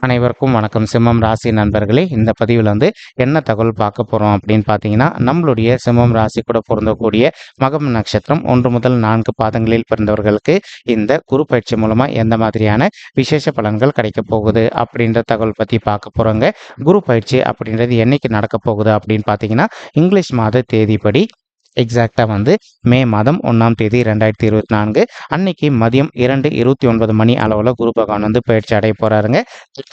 அனைவருக்கும் வணக்கம். சிம்மம் ராசி நண்பர்களே இந்த பதிவில் வந்து என்ன தகவல் பார்க்க போகிறோம் அப்படின்னு பார்த்தீங்கன்னா நம்மளுடைய சிம்மம் ராசி கூட பொருந்தக்கூடிய மகம் நட்சத்திரம் ஒன்று முதல் நான்கு பாதங்களில் பிறந்தவர்களுக்கு இந்த குரு பயிற்சி மூலமாக எந்த மாதிரியான விசேஷ பலன்கள் கிடைக்க போகுது அப்படின்ற தகவல் பற்றி பார்க்க போகிறோங்க குரு பயிற்சி அப்படின்றது என்னைக்கு நடக்க போகுது அப்படின்னு பார்த்தீங்கன்னா இங்கிலீஷ் மாத தேதிப்படி எக்ஸாக்டாக வந்து மே மாதம் ஒன்றாம் தேதி ரெண்டாயிரத்தி இருபத்தி நான்கு அன்னைக்கு மதியம் இரண்டு இருபத்தி ஒன்பது மணி அளவில் குரு பகவான் வந்து பயிற்சி அடைய போகிறாருங்க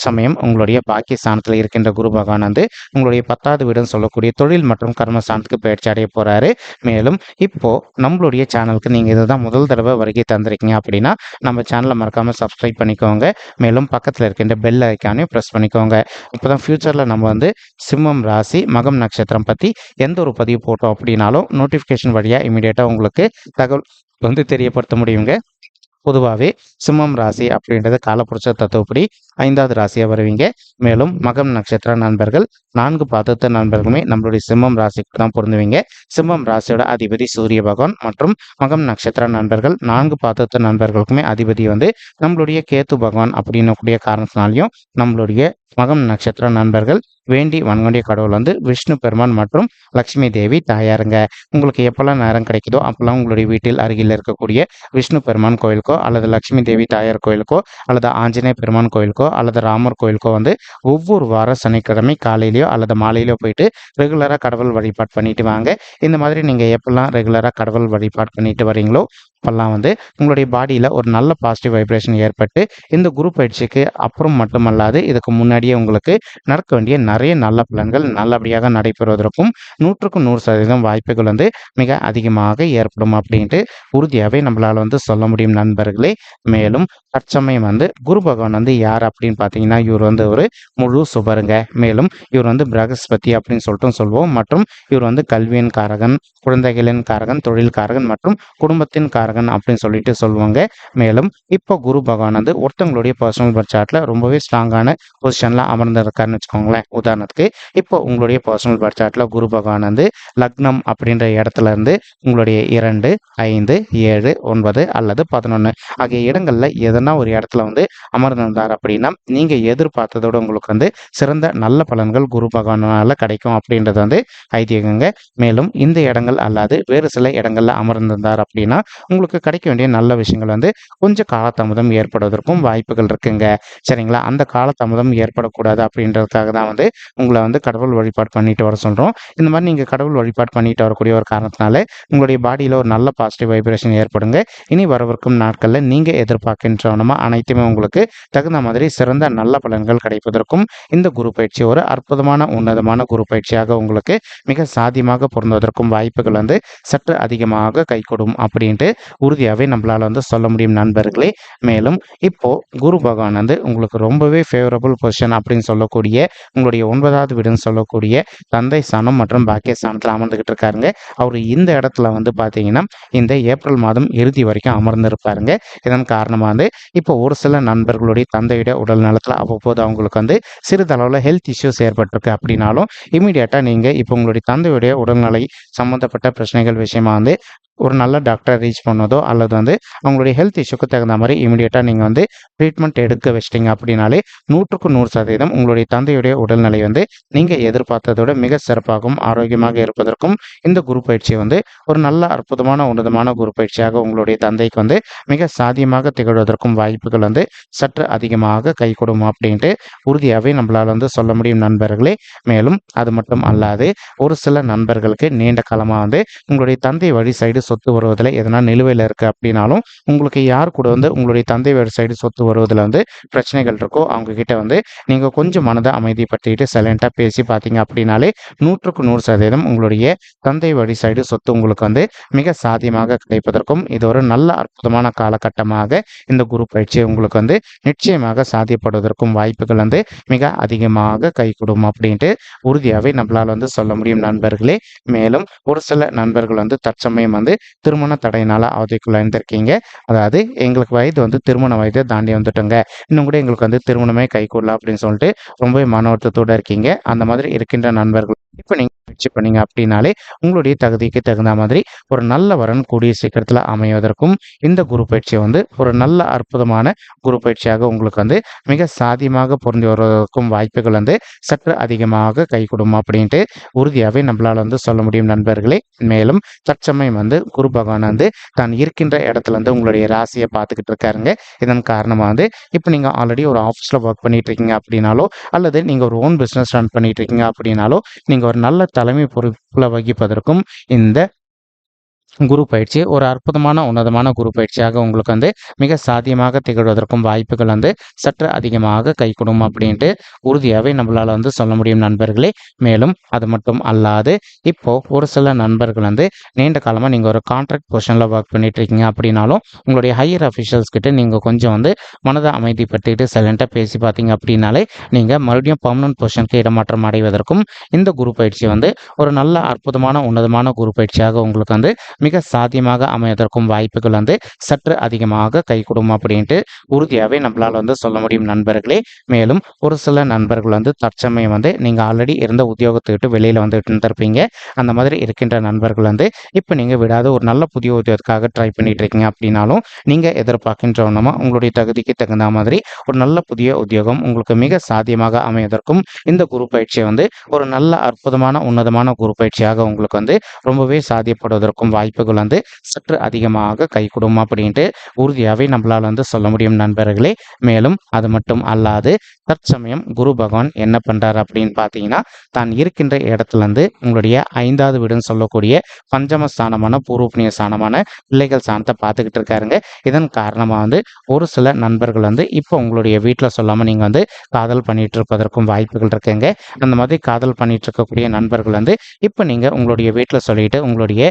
சமயம் உங்களுடைய பாகிஸ்தானத்தில் இருக்கின்ற குரு பகவான் வந்து உங்களுடைய பத்தாவது வீடுன்னு சொல்லக்கூடிய தொழில் மற்றும் கர்மஸ்தானத்துக்கு பயிற்சி அடைய போகிறாரு மேலும் இப்போது நம்மளுடைய சேனலுக்கு நீங்கள் இதுதான் முதல் தடவை வருகை தந்திருக்கீங்க அப்படின்னா நம்ம சேனலை மறக்காமல் சப்ஸ்கிரைப் பண்ணிக்கோங்க. மேலும் பக்கத்தில் இருக்கின்ற பெல் ஐக்கானையும் ப்ரெஸ் பண்ணிக்கோங்க. இப்போ தான் ஃப்யூச்சரில் நம்ம வந்து சிம்மம் ராசி மகம் நட்சத்திரம் பற்றி எந்த ஒரு பதிவு போட்டோம் அப்படின்னாலும் நோட் நோட்டிஃபிகேஷன் வழியாக இமீடியட்டாக உங்களுக்கு தகவல் வந்து தெரியப்படுத்த முடியுங்க. பொதுவாகவே சிம்மம் ராசி அப்படின்றது காலப்புரட்ச தத்துவப்படி ஐந்தாவது ராசியாக வருவீங்க. மேலும் மகம் நட்சத்திர நண்பர்கள் நான்கு பாதத்த நண்பர்களுமே நம்மளுடைய சிம்மம் ராசிக்கு தான் பொருந்துவீங்க. சிம்மம் ராசியோட அதிபதி சூரிய பகவான் மற்றும் மகம் நட்சத்திர நண்பர்கள் நான்கு பாதத்த நண்பர்களுக்குமே அதிபதி வந்து நம்மளுடைய கேத்து பகவான் அப்படின்னக்கூடிய காரணத்தினாலையும் நம்மளுடைய மகம் நட்சத்திர நண்பர்கள் வேண்டி வன்கொண்டிய கடவுள் வந்து விஷ்ணு பெருமான் மற்றும் லக்ஷ்மி தேவி தாயாருங்க. உங்களுக்கு எப்பெல்லாம் நேரம் கிடைக்குதோ அப்பெல்லாம் உங்களுடைய வீட்டில் அருகில் இருக்கக்கூடிய விஷ்ணு பெருமான் கோயிலுக்கோ அல்லது லக்ஷ்மி தேவி தாயார் கோயிலுக்கோ அல்லது ஆஞ்சநேய பெருமான் கோயிலுக்கோ அல்லது ராமர் கோயிலுக்கோ வந்து ஒவ்வொரு வார சனிக்கிழமை காலையிலையோ அல்லது மாலையிலோ போயிட்டு ரெகுலராக கடவுள் வழிபாடு பண்ணிட்டு வாங்க. இந்த மாதிரி நீங்கள் எப்பெல்லாம் ரெகுலராக கடவுள் வழிபாடு பண்ணிட்டு வரீங்களோ அப்பெல்லாம் வந்து உங்களுடைய பாடியில் ஒரு நல்ல பாசிட்டிவ் வைப்ரேஷன் ஏற்பட்டு இந்த குரு பயிற்சிக்கு அப்புறம் மட்டுமல்லாது இதுக்கு முன்னாடியே உங்களுக்கு நடக்க வேண்டிய நிறைய நல்ல பலன்கள் நல்லபடியாக நடைபெறுவதற்கும் நூற்றுக்கும் நூறு சதவீதம் வாய்ப்புகள் வந்து மிக அதிகமாக ஏற்படும் அப்படின்ட்டு உறுதியாகவே நம்மளால் வந்து சொல்ல முடியும் நண்பர்களே. மேலும் தற்சமயம் வந்து குரு பகவான் வந்து யார் அப்படின்னு பார்த்தீங்கன்னா இவர் வந்து ஒரு முழு சுபருங்க மேலும் இவர் வந்து பிரகஸ்பதி அப்படின்னு சொல்லிட்டு சொல்லுவோம் மற்றும் இவர் வந்து கல்வியின் காரகன் குழந்தைகளின் காரகன் தொழில் காரகன் மற்றும் குடும்பத்தின் காரகன் அப்படின்னு சொல்லிட்டு சொல்லுவாங்க. மேலும் இப்போ குரு பகவான் வந்து ஒருத்தவங்களுடைய பர்சனல் பர்த் சார்ட்ல ரொம்பவே ஸ்ட்ராங்கான பொசிஷன்ல அமர்ந்திருக்காருன்னு வச்சுக்கோங்களேன். உதாரணத்துக்கு இப்போ உங்களுடைய பர்சனல் பர்த் சார்ட்ல குரு பகவான் வந்து லக்னம் அப்படின்ற இடத்துல இருந்து உங்களுடைய இரண்டு ஐந்து ஏழு ஒன்பது அல்லது பதினொன்று ஆகிய இடங்கள்ல எதனா ஒரு இடத்துல வந்து அமர்ந்திருந்தார் அப்படின்னா நீங்க எதிர்பார்த்ததோட உங்களுக்கு வந்து சிறந்த நல்ல பலன்கள் குரு பகவானால கிடைக்கும் அப்படின்றது வந்து ஐதீகங்க. மேலும் இந்த இடங்கள் அல்லாது வேறு சில இடங்கள்ல அமர்ந்திருந்தார் அப்படின்னா உங்களுக்கு உங்களுக்கு கிடைக்க வேண்டிய நல்ல விஷயங்கள் வந்து கொஞ்சம் காலதாமதம் ஏற்படுவதற்கும் வாய்ப்புகள் இருக்குங்க. சரிங்களா? அந்த காலதாமதம் ஏற்படக்கூடாது அப்படின்றதுக்காக தான் வந்து உங்களை வந்து கடவுள் வழிபாடு பண்ணிட்டு வர சொல்கிறோம் இந்த மாதிரி நீங்கள் கடவுள் வழிபாடு பண்ணிட்டு வரக்கூடிய ஒரு காரணத்தினால உங்களுடைய பாடியில் ஒரு நல்ல பாசிட்டிவ் வைப்ரேஷன் ஏற்படுங்க. இனி வரவிருக்கும் நாட்களில் நீங்கள் எதிர்பார்க்கின்றவனமா அனைத்துமே உங்களுக்கு தகுந்த மாதிரி சிறந்த நல்ல பலன்கள் கிடைப்பதற்கும் இந்த குரு பயிற்சி ஒரு அற்புதமான உன்னதமான குரு பயிற்சியாக உங்களுக்கு மிக சாதியமாக பொருந்துவதற்கும் வாய்ப்புகள் வந்து சற்று அதிகமாக கைகொடும் அப்படின்ட்டு உறுதியாகவே நம்மளால் வந்து சொல்ல முடியும் நண்பர்களே. மேலும் இப்போது குரு பகவான் வந்து உங்களுக்கு ரொம்பவே ஃபேவரபுள் பொசிஷன் அப்படின்னு சொல்லக்கூடிய உங்களுடைய ஒன்பதாவது வீடுன்னு சொல்லக்கூடிய தந்தை ஸ்தானம் மற்றும் பாக்கிய ஸ்தானத்தில் அமர்ந்துக்கிட்டு இருக்காருங்க. அவர் இந்த இடத்துல வந்து பார்த்தீங்கன்னா இந்த ஏப்ரல் மாதம் இறுதி வரைக்கும் அமர்ந்திருப்பாருங்க. இதன் காரணமாக வந்து இப்போ ஒரு சில நண்பர்களுடைய தந்தையுடைய உடல் நலத்தில் அவ்வப்போது அவங்களுக்கு வந்து சிறிதளவில் ஹெல்த் இஷ்யூஸ் ஏற்பட்டிருக்கு அப்படின்னாலும் இமீடியட்டாக நீங்கள் இப்போ உங்களுடைய தந்தையுடைய உடல்நிலை சம்மந்தப்பட்ட பிரச்சனைகள் விஷயமா வந்து ஒரு நல்ல டாக்டரை ரீச் பண்ணதோ அல்லது வந்து அவங்களுடைய ஹெல்த் இஷ்யூக்கு தகுந்த மாதிரி இமீடியட்டாக நீங்கள் வந்து ட்ரீட்மெண்ட் எடுக்க வச்சிட்டிங்க அப்படின்னாலே நூற்றுக்கு நூறு சதவீதம் உங்களுடைய தந்தையுடைய உடல்நிலை வந்து நீங்கள் எதிர்பார்த்ததோட மிக சிறப்பாகவும் ஆரோக்கியமாக இருப்பதற்கும் இந்த குரு பயிற்சி வந்து ஒரு நல்ல அற்புதமான உன்னதமான குரு பயிற்சியாக உங்களுடைய தந்தைக்கு வந்து மிக சாதியமாக திகழ்வதற்கும் வாய்ப்புகள் வந்து சற்று அதிகமாக கை கொடுக்கும் அப்படின்ட்டு உறுதியாகவே நம்மளால் வந்து சொல்ல முடியும் நண்பர்களே. மேலும் அது மட்டும் அல்லாது ஒரு சில நண்பர்களுக்கு நீண்ட காலமாக வந்து உங்களுடைய தந்தை வழி சைடு சொத்து வருவதில் எதனா நிலுவையில் இருக்குது அப்படின்னாலும் உங்களுக்கு யார் கூட வந்து உங்களுடைய தந்தை சைடு சொத்து வருவதில் வந்து பிரச்சனைகள் இருக்கோ அவங்கக்கிட்ட வந்து நீங்கள் கொஞ்சம் மனதை அமைதிப்படுத்திக்கிட்டு சைலண்ட்டாக பேசி பார்த்தீங்க அப்படின்னாலே நூற்றுக்கு நூறு சதவீதம் உங்களுடைய தந்தை வழி சைடு சொத்து உங்களுக்கு வந்து மிக சாத்தியமாக கிடைப்பதற்கும் இது ஒரு நல்ல அற்புதமான காலகட்டமாக இந்த குரு பயிற்சி உங்களுக்கு வந்து நிச்சயமாக சாத்தியப்படுவதற்கும் வாய்ப்புகள் வந்து மிக அதிகமாக கைகூடும் அப்படின்ட்டு உறுதியாகவே நம்மளால் வந்து சொல்ல முடியும் நண்பர்களே. மேலும் ஒரு சில நண்பர்கள் வந்து தற்சமயம் வந்து திருமண தடையினால அவதிக்குள்ளாயிருந்திருக்கீங்க அதாவது எங்களுக்கு வயது வந்து திருமண வயதை தாண்டி வந்துட்டோங்க. இன்னும் கூட எங்களுக்கு வந்து திருமணமே கைகூடல அப்படின்னு சொல்லிட்டு ரொம்பவே மன வருத்தத்தோட இருக்கீங்க. அந்த மாதிரி இருக்கின்ற நண்பர்கள் இப்போ நீங்கள் முயற்சி பண்ணீங்க அப்படின்னாலே உங்களுடைய தகுதிக்கு தகுந்த மாதிரி ஒரு நல்ல வரன் கூடிய சீக்கிரத்தில் அமைவதற்கும் இந்த குரு பயிற்சி வந்து ஒரு நல்ல அற்புதமான குரு பயிற்சியாக உங்களுக்கு வந்து மிக சாதியமாக பொருந்தி வருவதற்கும் வாய்ப்புகள் வந்து சற்று அதிகமாக கை கொடுமா அப்படின்ட்டு உறுதியாகவே நம்மளால் வந்து சொல்ல முடியும் நண்பர்களே. மேலும் தற்சமயம் வந்து குரு பகவான் வந்து தான் இருக்கின்ற இடத்துல வந்து உங்களுடைய ராசியை பார்த்துக்கிட்டு இருக்காருங்க. இதன் காரணமாக வந்து இப்போ நீங்கள் ஆல்ரெடி ஒரு ஆஃபீஸில் ஒர்க் பண்ணிட்டு இருக்கீங்க அப்படின்னாலோ அல்லது நீங்கள் ஒரு ஓன் பிஸ்னஸ் ரன் பண்ணிட்டு இருக்கீங்க அப்படின்னாலோ நீங்கள் ஒரு நல்ல தலைமை பொறுப்புல வகிப்பதற்கும் இந்த குரு பயிற்சி ஒரு அற்புதமான உன்னதமான குரு பயிற்சியாக உங்களுக்கு வந்து மிக சாத்தியமாக திகழ்வதற்கும் வாய்ப்புகள் வந்து சற்று அதிகமாக கை கொடுக்கும் அப்படின்ட்டு உறுதியாகவே நம்மளால் வந்து சொல்ல முடியும் நண்பர்களே. மேலும் அது மட்டும் அல்லாது இப்போ ஒரு சில நண்பர்கள் வந்து நீண்ட காலமாக நீங்கள் ஒரு கான்ட்ராக்ட் பொசிஷனில் ஒர்க் பண்ணிட்டு இருக்கீங்க அப்படின்னாலும் உங்களுடைய ஹையர் அஃபிஷியல்ஸ் கிட்ட நீங்கள் கொஞ்சம் வந்து மனதை பற்றிட்டு சைலண்ட்டாக பேசி பார்த்தீங்க அப்படின்னாலே நீங்கள் மறுபடியும் பர்மனன்ட் பொசிஷனுக்கு இடமாற்றம் அடைவதற்கும் இந்த குரு பயிற்சி வந்து ஒரு நல்ல அற்புதமான உன்னதமான குரு பயிற்சியாக உங்களுக்கு வந்து மிக சாத்தியமாக அமைவதற்கும் வாய்ப்புகள் வந்து சற்று அதிகமாக கைகூடும் அப்படின்ட்டு உறுதியாகவே நம்மளால் வந்து சொல்ல முடியும் நண்பர்களே. மேலும் ஒரு சில நண்பர்கள் வந்து தற்சமயம் வந்து நீங்கள் ஆல்ரெடி இருந்த உத்தியோகத்தை விட்டு வெளியில் வந்துட்டு இருந்திருப்பீங்க. அந்த மாதிரி இருக்கின்ற நண்பர்கள் வந்து இப்போ நீங்கள் விடாத ஒரு நல்ல புதிய உத்தியோகத்துக்காக ட்ரை பண்ணிட்டு இருக்கீங்க அப்படின்னாலும் நீங்கள் எதிர்பார்க்கின்றவனமா உங்களுடைய தகுதிக்கு தகுந்த மாதிரி ஒரு நல்ல புதிய உத்தியோகம் உங்களுக்கு மிக சாத்தியமாக அமைவதற்கும் இந்த குரு பயிற்சியை வந்து ஒரு நல்ல அற்புதமான உன்னதமான குரு பயிற்சியாக உங்களுக்கு வந்து ரொம்பவே சாத்தியப்படுவதற்கும் வாய்ப்புகள் வந்து சற்று அதிகமாக கைகூடும் அப்படின்ட்டு உறுதியாகவே நம்மளால் வந்து சொல்ல முடியும் நண்பர்களே. மேலும் அது மட்டும் அல்லாது தற்சமயம் குரு பகவான் என்ன பண்ணுறாரு அப்படின்னு பார்த்தீங்கன்னா தான் இருக்கின்ற இடத்துலேருந்து உங்களுடைய ஐந்தாவது வீடுன்னு சொல்லக்கூடிய பஞ்சமஸ்தானமான பூர்வபுணிய ஸ்தானமான பிள்ளைகள் ஸ்தானத்தை பார்த்துக்கிட்டு இருக்காருங்க. இதன் காரணமாக வந்து ஒரு சில நண்பர்கள் வந்து இப்போ உங்களுடைய வீட்டில் சொல்லாமல் நீங்கள் வந்து காதல் பண்ணிட்டு இருப்பதற்கும் வாய்ப்புகள் இருக்குங்க. அந்த மாதிரி காதல் பண்ணிட்டு இருக்கக்கூடிய நண்பர்கள் வந்து இப்போ நீங்கள் உங்களுடைய வீட்டில் சொல்லிட்டு உங்களுடைய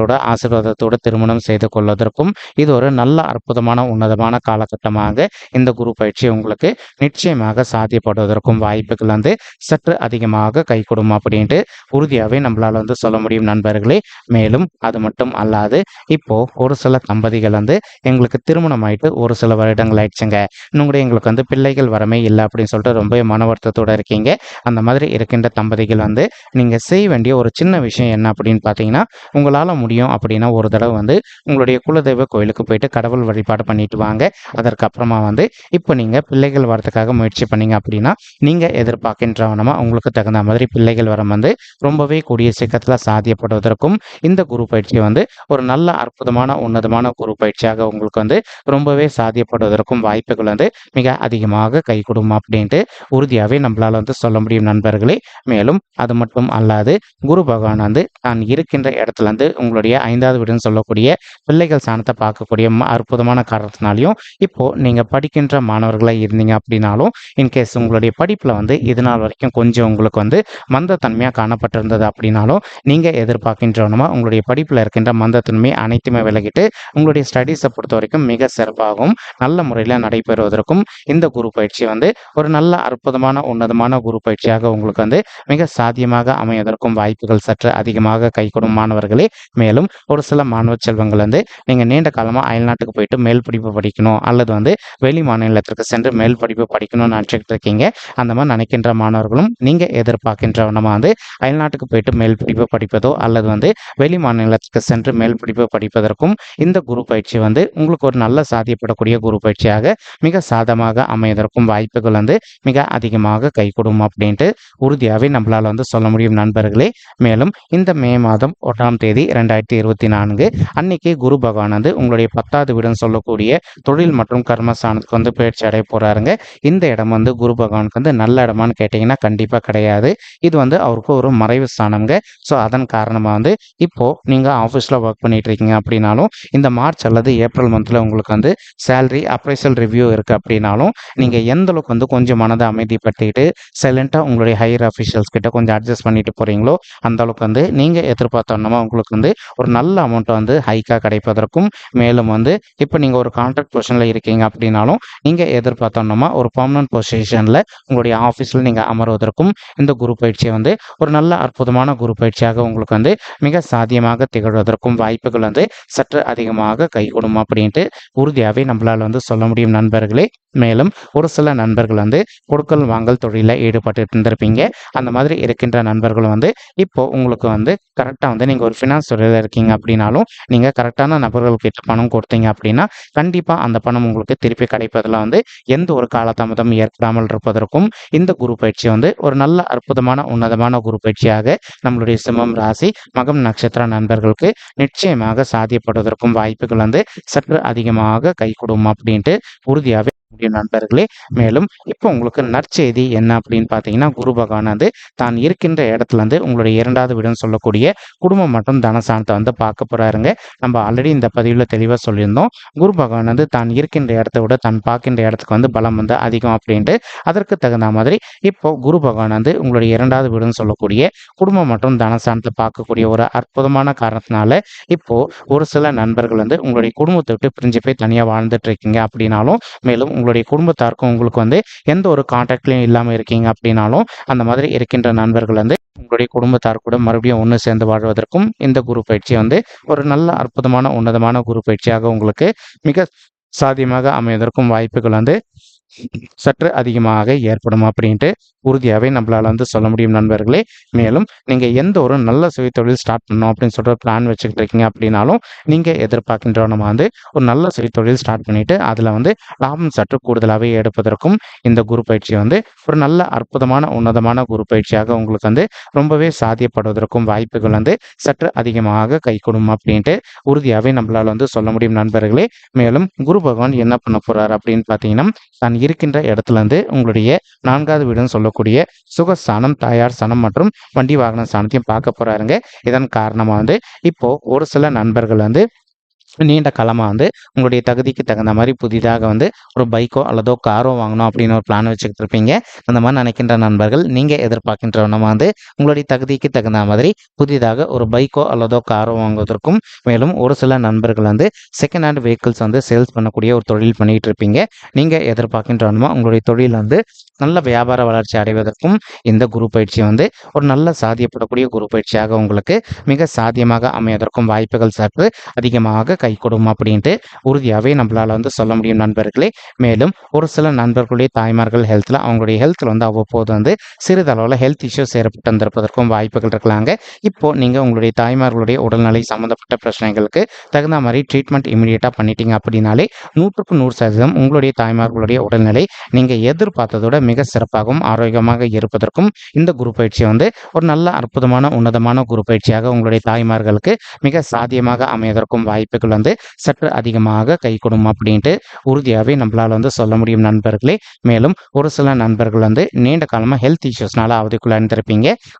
பெற்றோர்களோட ஆசீர்வாதத்தோடு திருமணம் செய்து கொள்வதற்கும் இது ஒரு நல்ல அற்புதமான உன்னதமான காலகட்டமாக இந்த குரு பயிற்சி உங்களுக்கு நிச்சயமாக சாத்தியப்படுவதற்கும் வாய்ப்புகள் வந்து சற்று அதிகமாக கை கொடுக்கும் அப்படின்ட்டு உறுதியாகவே நம்மளால் வந்து சொல்ல முடியும் நண்பர்களே. மேலும் அது மட்டும் அல்லாது இப்போ ஒரு சில தம்பதிகள் வந்து எங்களுக்கு திருமணம் ஆயிட்டு ஒரு சில வருடங்கள் ஆயிடுச்சுங்க. இன்னும் கூட எங்களுக்கு வந்து பிள்ளைகள் வரமே இல்லை அப்படின்னு சொல்லிட்டு ரொம்ப மன வருத்தத்தோட இருக்கீங்க. அந்த மாதிரி இருக்கின்ற தம்பதிகள் வந்து நீங்கள் செய்ய வேண்டிய ஒரு சின்ன விஷயம் என்ன அப்படின்னு பார்த்தீங்கன்னா உங்களால் முடியும் அப்படின்னா ஒரு தடவை வந்து உங்களுடைய குலதெய்வ கோயிலுக்கு போயிட்டு கடவுள் வழிபாடு பண்ணிட்டு வாங்க. அதற்கப்புறமா வந்து இப்போ நீங்கள் பிள்ளைகள் வரதுக்காக முயற்சி பண்ணீங்க அப்படின்னா நீங்கள் எதிர்பார்க்கின்றவனமா உங்களுக்கு தகுந்த மாதிரி பிள்ளைகள் வரம் வந்து ரொம்பவே கூடிய சீக்கிரத்தில் சாத்தியப்படுவதற்கும் இந்த குரு பயிற்சி வந்து ஒரு நல்ல அற்புதமான உன்னதமான குரு பயிற்சியாக உங்களுக்கு வந்து ரொம்பவே சாத்தியப்படுவதற்கும் வாய்ப்புகள் வந்து மிக அதிகமாக கை கொடுக்கும் அப்படின்ட்டு உறுதியாகவே நம்மளால் வந்து சொல்ல முடியும் நண்பர்களே. மேலும் அது மட்டும் அல்லாது குரு பகவான் வந்து தான் இருக்கின்ற இடத்துல இருந்து உங்களுடைய ஐந்தாவது வீடுன்னு சொல்லக்கூடிய பிள்ளைகள் சாணத்தை பார்க்கக்கூடிய அற்புதமான காரணத்தினாலையும் இப்போ நீங்கள் படிக்கின்ற மாணவர்களாக இருந்தீங்க அப்படின்னாலும் இன்கேஸ் உங்களுடைய படிப்பில் வந்து இது நாள் வரைக்கும் கொஞ்சம் உங்களுக்கு வந்து மந்தத்தன்மையாக காணப்பட்டிருந்தது அப்படின்னாலும் நீங்கள் எதிர்பார்க்கின்றவனுமா உங்களுடைய படிப்பில் இருக்கின்ற மந்தத்தன்மை அனைத்துமே விலகிட்டு உங்களுடைய ஸ்டடீஸை பொறுத்த வரைக்கும் மிக சிறப்பாகவும் நல்ல முறையில் நடைபெறுவதற்கும் இந்த குரு பயிற்சி வந்து ஒரு நல்ல அற்புதமான உன்னதமான குரு பயிற்சியாக உங்களுக்கு வந்து மிக சாத்தியமாக அமைவதற்கும் வாய்ப்புகள் சற்று அதிகமாக கைகூடும் மாணவர்களே. மேலும் ஒரு சில மாணவ செல்வங்கள் வந்து நீங்கள் நீண்ட காலமாக அயல்நாட்டுக்கு போயிட்டு மேல் படிப்பு படிக்கணும் அல்லது வந்து வெளி மாநிலத்திற்கு சென்று மேல் படிப்பு படிக்கணும்னு நினச்சிக்கிட்டு இருக்கீங்க அந்த மாதிரி நினைக்கின்ற மாணவர்களும் நீங்கள் எதிர்பார்க்கின்றவனமா வந்து அயல்நாட்டுக்கு போயிட்டு மேல் படிப்பு படிப்பதோ அல்லது வந்து வெளி மாநிலத்துக்கு சென்று மேல் படிப்பு படிப்பதற்கும் இந்த குரு பயிற்சி வந்து உங்களுக்கு ஒரு நல்ல சாத்தியப்படக்கூடிய குரு பயிற்சியாக மிக சாதமாக அமைவதற்கும் வாய்ப்புகள் வந்து மிக அதிகமாக கைகூடும் அப்படின்ட்டு உறுதியாகவே நம்மளால் வந்து சொல்ல முடியும் நண்பர்களே. மேலும் இந்த மே மாதம் ஒன்றாம் தேதி ரெண்டாயிரத்தி இருபத்தி நான்கு. அன்னைக்கு குரு பகவானது உங்களுடைய பத்தாவது வீடுன்னு சொல்லக்கூடிய தொழில் மற்றும் கர்மஸ்தானத்துக்கு வந்து பயிற்சி அடைய போறாருங்க. இந்த இடம் வந்து குரு பகவானுக்கு வந்து நல்ல இடமான்னு கேட்டிங்கன்னா கண்டிப்பாக கிடையாது. இது வந்து அவருக்கு ஒரு மறைவு ஸ்தானம்ங்க. ஸோ அதன் காரணமாக வந்து இப்போ நீங்கள் ஆஃபீஸில் ஒர்க் பண்ணிட்டு இருக்கீங்க அப்படின்னாலும் இந்த மார்ச் அல்லது ஏப்ரல் மந்தில் உங்களுக்கு வந்து சேலரி அப்ரைசல் ரிவ்யூ இருக்குது அப்படின்னாலும் நீங்கள் எந்த அளவுக்கு வந்து கொஞ்சம் மனதை அமைதிப்படுத்திட்டு சைலண்ட்டாக உங்களுடைய ஹையர் அஃபிஷியல்ஸ் கிட்ட கொஞ்சம் அட்ஜஸ்ட் பண்ணிட்டு போகிறீங்களோ அந்த அளவுக்கு வந்து நீங்கள் எதிர்பார்த்தோன்னா உங்களுக்கு வந்து ஒரு நல்ல அமௌண்ட்டை வந்து ஹைக்காக கிடைப்பதற்கும் மேலும் வந்து இப்போ நீங்கள் ஒரு கான்ட்ராக்ட் பொசிஷனில் இருக்கீங்க அப்படின்னாலும் நீங்கள் எதிர்பார்த்தோன்னா ஒரு பர்மனன்ட் பொசிஷனில் உங்களுடைய ஆஃபீஸில் நீங்கள் அமர்வதற்கும் இந்த குரு பயிற்சியை வந்து ஒரு நல்ல அற்புதமான குரு பயிற்சியாக உங்களுக்கு வந்து மிக சாத்தியமாக திகழ்வதற்கும் வாய்ப்புகள் வந்து சற்று அதிகமாக கைகூடும் அப்படின்ட்டு உறுதியாகவே நம்மளால் வந்து சொல்ல முடியும் நண்பர்களே. மேலும் ஒரு சில நண்பர்கள் வந்து கொடுக்கல் வாங்கல் தொழிலில் ஈடுபட்டு இருந்திருப்பீங்க. அந்த மாதிரி இருக்கின்ற நண்பர்கள் வந்து இப்போ உங்களுக்கு வந்து கரெக்டாக வந்து நீங்கள் ஒரு ஃபினான்ஸ் துறையில் இருக்கீங்க அப்படின்னாலும் நீங்கள் கரெக்டான நபர்கள்கிட்ட பணம் கொடுத்தீங்க அப்படின்னா கண்டிப்பாக அந்த பணம் உங்களுக்கு திருப்பி கிடைப்பதில் வந்து எந்த ஒரு காலதாமதம் ஏற்படாமல் இருப்பதற்கும் இந்த குரு பயிற்சி வந்து ஒரு நல்ல அற்புதமான உன்னதமான குரு பயிற்சியாக நம்மளுடைய சிம்மம் ராசி மகம் நட்சத்திர நண்பர்களுக்கு நிச்சயமாக சாத்தியப்படுவதற்கும் வாய்ப்புகள் வந்து சற்று அதிகமாக கை கொடுக்கும் அப்படின்ட்டு உறுதியாகவே முடியும் நண்பர்களே. மேலும் இப்போ உங்களுக்கு நற்செய்தி என்ன அப்படின்னு பார்த்தீங்கன்னா குரு பகவான் வந்து தான் இருக்கின்ற இடத்துல இருந்து உங்களுடைய இரண்டாவது வீடுன்னு சொல்லக்கூடிய குடும்பம் மற்றும் தனசானத்தை வந்து பார்க்க போறாருங்க. நம்ம ஆல்ரெடி இந்த பதிவில் தெளிவாக சொல்லியிருந்தோம். குரு பகவான் வந்து தான் இருக்கின்ற இடத்த விட தான் பார்க்கின்ற இடத்துக்கு வந்து பலம் வந்து அதிகம் அப்படின்ட்டு அதற்கு தகுந்த மாதிரி இப்போ குரு பகவான் வந்து உங்களுடைய இரண்டாவது வீடுன்னு சொல்லக்கூடிய குடும்பம் மற்றும் தனசானத்தை பார்க்கக்கூடிய ஒரு அற்புதமான காரணத்தினால இப்போ ஒரு சில நண்பர்கள் வந்து உங்களுடைய குடும்பத்தை விட்டு பிரிஞ்சு போய் தனியாக வாழ்ந்துட்டு இருக்கீங்க அப்படின்னாலும் மேலும் உங்களுடைய குடும்பத்தாருக்கும் உங்களுக்கு வந்து எந்த ஒரு கான்டாக்ட்லையும் இல்லாமல் இருக்கீங்க அப்படின்னாலும் அந்த மாதிரி இருக்கின்ற நண்பர்கள் வந்து உங்களுடைய குடும்பத்தார் கூட மறுபடியும் ஒன்று சேர்ந்து வாழ்வதற்கும் இந்த குரு பயிற்சி வந்து ஒரு நல்ல அற்புதமான உன்னதமான குரு பயிற்சியாக உங்களுக்கு மிக சாத்தியமாக அமைவதற்கும் வாய்ப்புகள் வந்து சற்று அதிகமாக ஏற்படும் அப்படின்ட்டு உறுதியாகவே நம்மளால் வந்து சொல்ல முடியும் நண்பர்களே. மேலும் நீங்கள் எந்த ஒரு நல்ல சுய தொழில் ஸ்டார்ட் பண்ணணும் அப்படின்னு சொல்கிற பிளான் வச்சுக்கிட்டு இருக்கீங்க அப்படின்னாலும் நீங்கள் எதிர்பார்க்கின்ற நம்ம வந்து ஒரு நல்ல சுய தொழில் ஸ்டார்ட் பண்ணிவிட்டு அதில் வந்து லாபம் சற்று கூடுதலாகவே எடுப்பதற்கும் இந்த குரு பயிற்சி வந்து ஒரு நல்ல அற்புதமான உன்னதமான குரு பயிற்சியாக உங்களுக்கு வந்து ரொம்பவே சாத்தியப்படுவதற்கும் வாய்ப்புகள் வந்து சற்று அதிகமாக கை அப்படின்ட்டு உறுதியாகவே நம்மளால் வந்து சொல்ல முடியும் நண்பர்களே. மேலும் குரு பகவான் என்ன பண்ண போகிறார் அப்படின்னு பார்த்தீங்கன்னா தான் இருக்கின்ற இடத்துல இருந்து உங்களுடைய நான்காவது வீடுன்னு சொல்லக்கூடிய சுகஸ்தானம் தாயார் ஸ்தானம் மற்றும் வண்டி வாகன ஸ்தானத்தையும் பார்க்க போறாருங்க. இதன் காரணமாக வந்து இப்போ ஒரு சில நண்பர்கள் வந்து நீண்ட காலமாக வந்து உங்களுடைய தகுதிக்கு தகுந்த மாதிரி புதிதாக வந்து ஒரு பைக்கோ அல்லதோ காரோ வாங்கணும் அப்படின்னு ஒரு பிளான் வச்சுக்கிட்டு இருப்பீங்க. அந்த மாதிரி நினைக்கின்ற நண்பர்கள் நீங்கள் எதிர்பார்க்கின்ற நம்ம வந்து உங்களுடைய தகுதிக்கு தகுந்த மாதிரி புதிதாக ஒரு பைக்கோ அல்லதோ காரோ வாங்குவதற்கும் மேலும் ஒரு சில நண்பர்கள் வந்து செகண்ட் ஹேண்ட் வெஹிக்கிள்ஸ் வந்து சேல்ஸ் பண்ணக்கூடிய ஒரு தொழில் பண்ணிகிட்டு இருப்பீங்க. நீங்கள் எதிர்பார்க்கின்ற உங்களுடைய தொழில் வந்து நல்ல வியாபார வளர்ச்சி அடைவதற்கும் இந்த குரு பயிற்சி வந்து ஒரு நல்ல சாதியப்படக்கூடிய குரு பயிற்சியாக உங்களுக்கு மிக சாத்தியமாக அமைவதற்கும் வாய்ப்புகள் சற்று அதிகமாக கை கொடுக்கும் அப்படின்ட்டு உறுதியாகவே நம்மளால் வந்து சொல்ல முடியும் நண்பர்களே. மேலும் ஒரு சில நண்பர்களுடைய தாய்மார்கள் ஹெல்த்தில் அவங்களுடைய ஹெல்த்தில் வந்து அவ்வப்போது வந்து சிறிதளவில் ஹெல்த் இஷ்யூஸ் ஏற்பட்டு வந்திருப்பதற்கும் வாய்ப்புகள் இருக்கலாங்க. இப்போ நீங்கள் உங்களுடைய தாய்மார்களுடைய உடல்நிலை சம்மந்தப்பட்ட பிரச்சனைகளுக்கு தகுந்த மாதிரி ட்ரீட்மெண்ட் இமீடியட்டாக பண்ணிட்டீங்க அப்படின்னாலே நூற்றுக்கு நூறு சதவீதம் உங்களுடைய தாய்மார்களுடைய உடல்நிலை நீங்கள் எதிர்பார்த்ததோட மிக சிறப்பாகவும் ஆரோக்கியமாக இருப்பதற்கும் இந்த குரு பயிற்சி வந்து ஒரு நல்ல அற்புதமான உன்னதமான குரு பயிற்சியாக உங்களுடைய தாய்மார்களுக்கு மிக சாத்தியமாக அமைவதற்கும் வாய்ப்புகள் வந்து சற்று அதிகமாக கை கொடுக்கும் அப்படின்ட்டு உறுதியாகவே நம்மளால் வந்து சொல்ல முடியும் நண்பர்களே. மேலும் ஒரு சில நண்பர்கள் வந்து நீண்ட காலமாக ஹெல்த் இஷ்யூஸ்னால அவதிக்குள்ள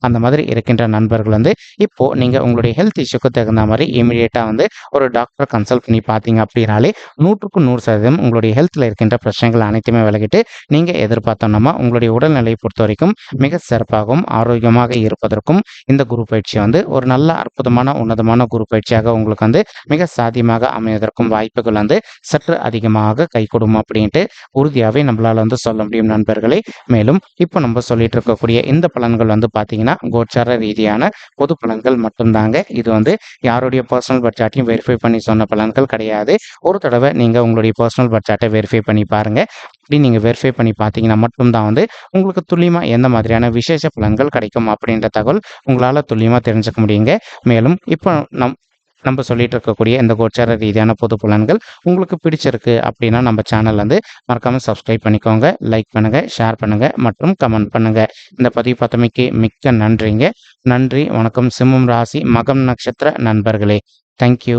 அந்த மாதிரி இருக்கின்ற நண்பர்கள் வந்து இப்போ நீங்கள் உங்களுடைய ஹெல்த் இஷ்யூக்கு தகுந்த மாதிரி இமீடியட்டாக வந்து ஒரு டாக்டர் கன்சல்ட் பண்ணி பார்த்தீங்க அப்படின்னாலே நூற்றுக்கு நூறு சதவீதம் உங்களுடைய ஹெல்த்தில் இருக்கின்ற பிரச்சனைகள் அனைத்துமே விலகிட்டு நீங்கள் எதிர்பார்த்தோம்னா உங்களுடைய உடல்நிலையை பொறுத்த வரைக்கும் மிக சிறப்பாகவும் ஆரோக்கியமாக இருப்பதற்கும் இந்த குரு பயிற்சி வந்து ஒரு நல்ல அற்புதமான உன்னதமான குரு பயிற்சியாக உங்களுக்கு வந்து மிக சாத்தியமாக அமைவதற்கும் வாய்ப்புகள் வந்து சற்று அதிகமாக கை கொடுக்கும் அப்படின்ட்டு உறுதியாகவே நம்மளால் வந்து சொல்ல முடியும் நண்பர்களே. மேலும் இப்போ நம்ம சொல்லிட்டு இருக்கக்கூடிய இந்த பலன்கள் வந்து பார்த்தீங்கன்னா கோச்சார ரீதியான பொது பலன்கள் மட்டும்தாங்க. இது வந்து யாருடைய பர்சனல் பட்ஜெட்டையும் வெரிஃபை பண்ணி சொன்ன பலன்கள் கிடையாது. ஒரு தடவை நீங்கள் உங்களுடைய பர்சனல் பட்ஜெட்டை வெரிஃபை பண்ணி பாருங்கள் அப்படி நீங்கள் வெரிஃபை பண்ணி பார்த்தீங்கன்னா மட்டும்தான் வந்து உங்களுக்கு துல்லியமாக எந்த மாதிரியான விசேஷ பலன்கள் கிடைக்கும் அப்படின்ற தகவல் உங்களால் துல்லியமாக தெரிஞ்சுக்க முடியுங்க. மேலும் இப்போ நம் நம்ம சொல்லிட்டு இருக்கக்கூடிய இந்த கோச்சார ரீதியான பொது பலன்கள் உங்களுக்கு பிடிச்சிருக்கு அப்படின்னா நம்ம சேனல் வந்து மறக்காம சப்ஸ்கிரைப் பண்ணிக்கோங்க லைக் பண்ணுங்க ஷேர் பண்ணுங்க மற்றும் கமெண்ட் பண்ணுங்க. இந்த பதிவு பார்த்தமைக்கு மிக்க நன்றிங்க. நன்றி வணக்கம். சிம்மம் ராசி மகம் நட்சத்திர நண்பர்களே. தேங்க்யூ